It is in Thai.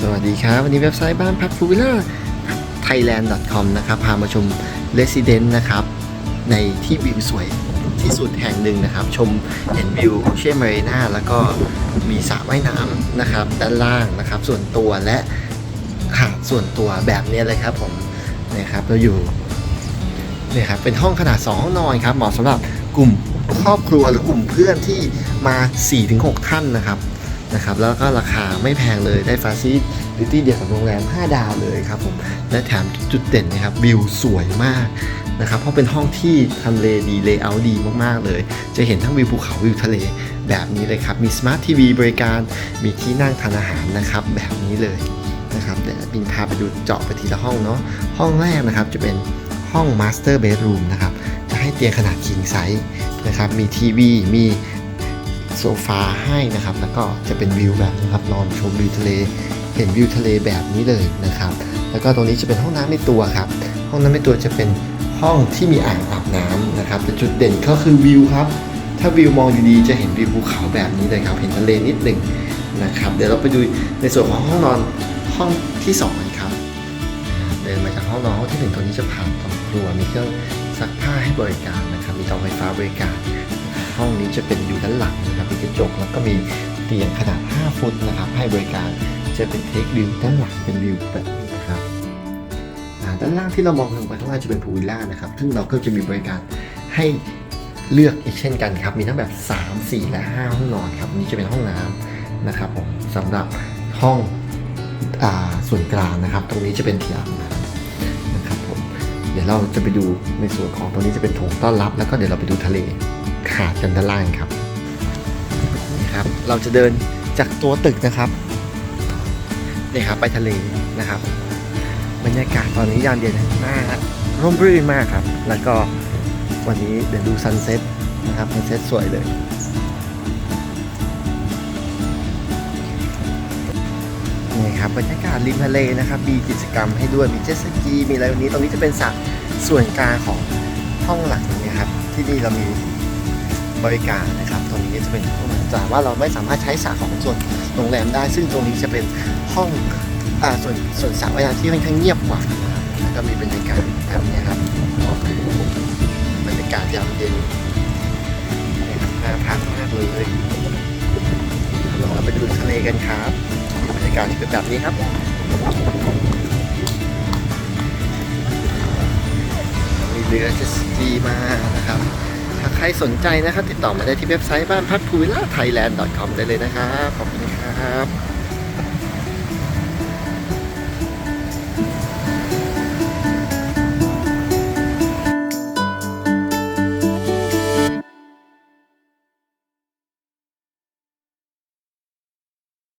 สวัสดีครับ วันนี้เว็บไซต์บ้านพักฟูวิลล่า thailand.com นะครับพามาชม Resident นะครับ ในที่วิวสวยที่สุดแห่งหนึ่งนะครับ ชมเห็นวิวเช่มารีนาแล้วก็มีสระว่ายน้ำนะครับ ด้านล่างนะครับ ส่วนตัวและหาดส่วนตัวแบบนี้เลยครับผมนี่ครับเราอยู่เนี่ยครับเป็นห้องขนาด 2 ห้องนอนครับเหมาะสำหรับกลุ่มครอบครัวหรือกลุ่มเพื่อนที่มา 4-6 ท่านนะครับ นะครับแล้วก็ราคาไม่แพงเลยได้ฟาซิลิตี้เดียวกับโรงแรม 5 ดาวเลยครับผมและแถมจุดเด่นนะครับวิวสวยมากนะครับเพราะเป็นห้องที่ทำเลดีเลเยอร์ดีมากๆเลย จะเห็นทั้งวิวภูเขาวิวทะเลแบบนี้เลยครับมีสมาร์ททีวีบริการมีที่นั่งทานอาหารนะครับแบบนี้เลยนะครับเดี๋ยวบินพาไปดูเจาะไปทีละห้องเนาะห้องแรกนะครับจะเป็นห้องมาสเตอร์เบดรูมนะครับจะให้เตียงขนาด king size นะครับมีทีวีมี โซฟาให้นะครับ แล้วก็จะเป็นวิวแบบนี้ครับนอนชมวิวทะเล เห็นวิวทะเลแบบนี้เลยนะครับ แล้วก็ตรงนี้จะเป็นห้องน้ำในตัวครับ ห้องน้ำในตัวจะเป็นห้องที่มีอ่างอาบน้ำนะครับแต่จุดเด่นก็คือวิวครับ ถ้าวิวมองดีๆจะเห็นวิวภูเขาแบบนี้เลยครับ เห็นทะเลนิดหนึ่งนะครับ เดี๋ยวเราไปดูในส่วนของห้องนอนห้องที่สองกันครับ เดินมาจากห้องนอนห้องที่หนึ่งตรงนี้จะผ่านต่อครัวมีเครื่องซักผ้าให้บริการนะครับ มีเตาไฟฟ้าบริการ ห้องนี้จะเป็นอยู่ด้านหลังนะครับมีกระจกแล้วก็มีเตียงขนาด 5 ฟุตนะครับ ให้บริการจะเป็นเทควิวด้านหลังเป็นวิวแบบนี้นะครับด้านล่างที่เรามองลงไปข้างล่างจะเป็นพูลวิลล่านะครับ ซึ่งเราก็จะมีบริการให้เลือกอีกเช่นกันครับ มีทั้งแบบ 3 4 และ 5 ห้องนอนครับนี้จะเป็นห้องน้ำนะครับผมสำหรับห้องอส่วนกลางนะครับ ตรงนี้จะเป็นที่อาบน้ำนะครับ เดี๋ยวเราจะไปดูในส่วนของตรงนี้จะเป็นโถงต้อนรับ แล้วก็เดี๋ยวเราไปดูทะเลขาดกันด้านล่างครับนี่ครับ เราจะเดินจากตัวตึกนะครับนี่ครับ ไปทะเลนะครับ บรรยากาศตอนนี้ยามเย็นน่าร่มรื่นมากครับ แล้วก็วันนี้เดี๋ยวดูซันเซ็ตนะครับซันเซ็ตสวยเลย นี่ครับบรรยากาศริมทะเลนะครับ มีกิจกรรมให้ด้วยมีเจ็ตสกีมีอะไรวันนี้ตรงนี้จะเป็นสระส่วนกลางของห้องหลังนี้ครับ ที่นี่เรามีบริการนะครับ ตรงนี้จะเป็นห้องแต่ว่าเราไม่สามารถใช้สระของส่วนโรงแรมได้ ซึ่งตรงนี้จะเป็นห้องอ่าส่วนส่วนสระว่ายน้ำที่ค่อนข้างเงียบกว่านะครับแล้วก็มีบรรยากาศแบบนี้ครับบรรยากาศยามเย็นนะครับน่าพักมากเลยเราไปดูทะเลกันครับากาศเป็นแบบนี้ครับ มีเรือเจสกีมานะครับ ถ้าใครสนใจนะครับ ติดต่อมาได้ที่เว็บไซต์บ้านพักพูวิลล่าไทยแลนด์ .com ได้เลยนะครับ ขอบคุณครับ